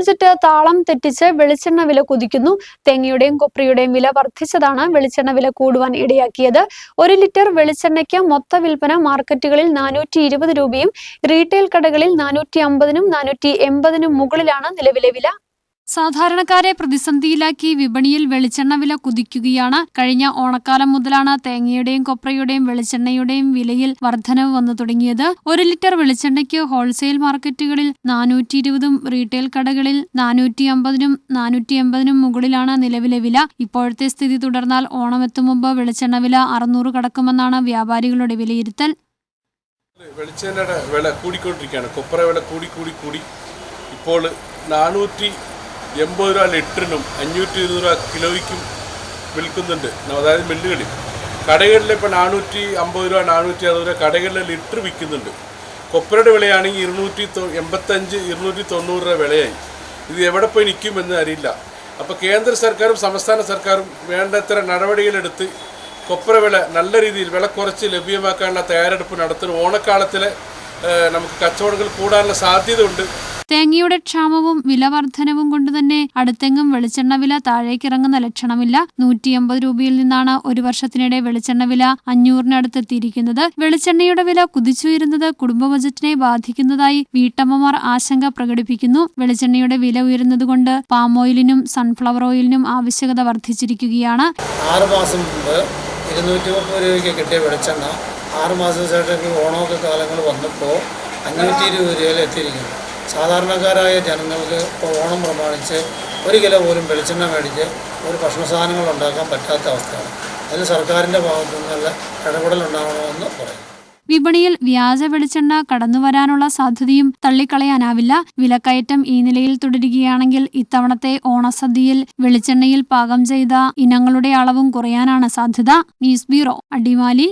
Budget താളം തെറ്റിച്ച് വെളിച്ചെണ്ണ വില കുതിക്കുന്നു. തേങ്ങയുടെയും കൊപ്രിയുടെയും വില വർദ്ധിച്ചതാണ് വെളിച്ചെണ്ണ വില കൂടുവാൻ ഇടയാക്കിയത്. ഒരു ലിറ്റർ വെളിച്ചെണ്ണയ്ക്ക് മൊത്ത വിൽപ്പന മാർക്കറ്റുകളിൽ നാനൂറ്റി ഇരുപത് രൂപയും റീറ്റെയിൽ കടകളിൽ നാനൂറ്റി അമ്പതിനും നാനൂറ്റി എൺപതിനും മുകളിലാണ് നിലവിലെ വില. സാധാരണക്കാരെ പ്രതിസന്ധിയിലാക്കി വിപണിയിൽ വെളിച്ചെണ്ണ വില കുതിക്കുകയാണ്. കഴിഞ്ഞ ഓണക്കാലം മുതലാണ് തേങ്ങയുടെയും കൊപ്രയുടെയും വെളിച്ചെണ്ണയുടെയും വിലയിൽ വർധനവ് വന്നു തുടങ്ങിയത്. ഒരു ലിറ്റർ വെളിച്ചെണ്ണയ്ക്ക് ഹോൾസെയിൽ മാർക്കറ്റുകളിൽ നാനൂറ്റി ഇരുപതും റീറ്റെയിൽ കടകളിൽ നാനൂറ്റി അമ്പതിനും നാനൂറ്റി എൺപതിനും മുകളിലാണ് നിലവിലെ വില. ഇപ്പോഴത്തെ സ്ഥിതി തുടർന്നാൽ ഓണമെത്തും മുമ്പ് വെളിച്ചെണ്ണ വില അറുന്നൂറ് കടക്കുമെന്നാണ് വ്യാപാരികളുടെ വിലയിരുത്തൽ. വെളിച്ചെണ്ണയുടെ വില കൂടിക്കൊണ്ടിരിക്കുകയാണ്. കൊപ്ര വില കൂടി കൂടി കൂടി. ഇപ്പോൾ നാനൂറ്റി എൺപത് രൂപ ലിറ്ററിനും അഞ്ഞൂറ്റി ഇരുപത് രൂപ കിലോയ്ക്കും വിൽക്കുന്നുണ്ട്. അതായത് മില്ലുകളിൽ. കടകളിൽ ഇപ്പോൾ നാനൂറ്റി അമ്പത് രൂപ നാനൂറ്റി അറുപത് രൂപ കടകളിൽ ലിറ്റർ വിൽക്കുന്നുണ്ട്. കൊപ്രയുടെ വിലയാണെങ്കിൽ ഇരുന്നൂറ്റി എൺപത്തഞ്ച് ഇരുന്നൂറ്റി തൊണ്ണൂറ് രൂപ വിലയായി. ഇത് എവിടെ പോയി നിൽക്കുമെന്ന് അറിയില്ല. അപ്പോൾ കേന്ദ്ര സർക്കാരും സംസ്ഥാന സർക്കാരും വേണ്ടത്ര നടപടികളെടുത്ത് കൊപ്ര വില നല്ല രീതിയിൽ വില കുറച്ച് ലഭ്യമാക്കാനുള്ള തയ്യാറെടുപ്പ് നടത്തുന്നു ഓണക്കാലത്തിലെ നമുക്ക് കച്ചവടങ്ങൾ കൂടാനുള്ള സാധ്യതയുണ്ട്. തേങ്ങയുടെ ക്ഷാമവും വില വർധനവും കൊണ്ടുതന്നെ അടുത്തെങ്ങും വെളിച്ചെണ്ണ വില താഴേക്കിറങ്ങുന്ന ലക്ഷണമില്ല. നൂറ്റി എൺപത് രൂപയിൽ നിന്നാണ് ഒരു വർഷത്തിനിടെ വെളിച്ചെണ്ണ വില അഞ്ഞൂറിനടുത്തെത്തിയിരിക്കുന്നത്. വെളിച്ചെണ്ണയുടെ വില കുതിച്ചുയരുന്നത് കുടുംബ ബജറ്റിനെ ബാധിക്കുന്നതായി വീട്ടമ്മമാർ ആശങ്ക പ്രകടിപ്പിക്കുന്നു. വെളിച്ചെണ്ണയുടെ വില ഉയരുന്നതുകൊണ്ട് പാം ഓയിലിനും സൺഫ്ലവർ ഓയിലിനും ആവശ്യകത വർദ്ധിച്ചിരിക്കുകയാണ്. ആറ് മാസം മുമ്പ് ഇരുന്നൂറ്റി മുപ്പത് രൂപയ്ക്ക് കിട്ടിയ വെളിച്ചെണ്ണ ആറ് മാസത്തേക്ക് ഓണമൊക്കെ കാലങ്ങൾ വന്നപ്പോൾ അഞ്ഞൂറ്റി ഇരുപത് രൂപയിൽ എത്തിയിരിക്കുന്നു. സാധാരണക്കാരായ ജനങ്ങൾക്ക് ഇപ്പോൾ ഓണം പ്രമാണിച്ച് ഒരു കിലോ പോലും വെളിച്ചെണ്ണ മേടിച്ച് ഒരു ഭക്ഷണ സാധനങ്ങൾ ഉണ്ടാക്കാൻ പറ്റാത്ത അവസ്ഥയാണ്. അതിന് സർക്കാരിന്റെ ഭാഗത്തു നിന്നുള്ള ഇടപെടലുണ്ടാകണമെന്ന് പറയും വിപണിയിൽ വ്യാജ വെളിച്ചെണ്ണ കടന്നുവരാനുള്ള സാധ്യതയും തള്ളിക്കളയാനാവില്ല. വിലക്കയറ്റം ഈ നിലയിൽ തുടരുകയാണെങ്കിൽ ഇത്തവണത്തെ ഓണസദ്യയിൽ വെളിച്ചെണ്ണയിൽ പാകം ചെയ്ത ഇനങ്ങളുടെ അളവും കുറയാനാണ് സാധ്യത. News bureau Adimali.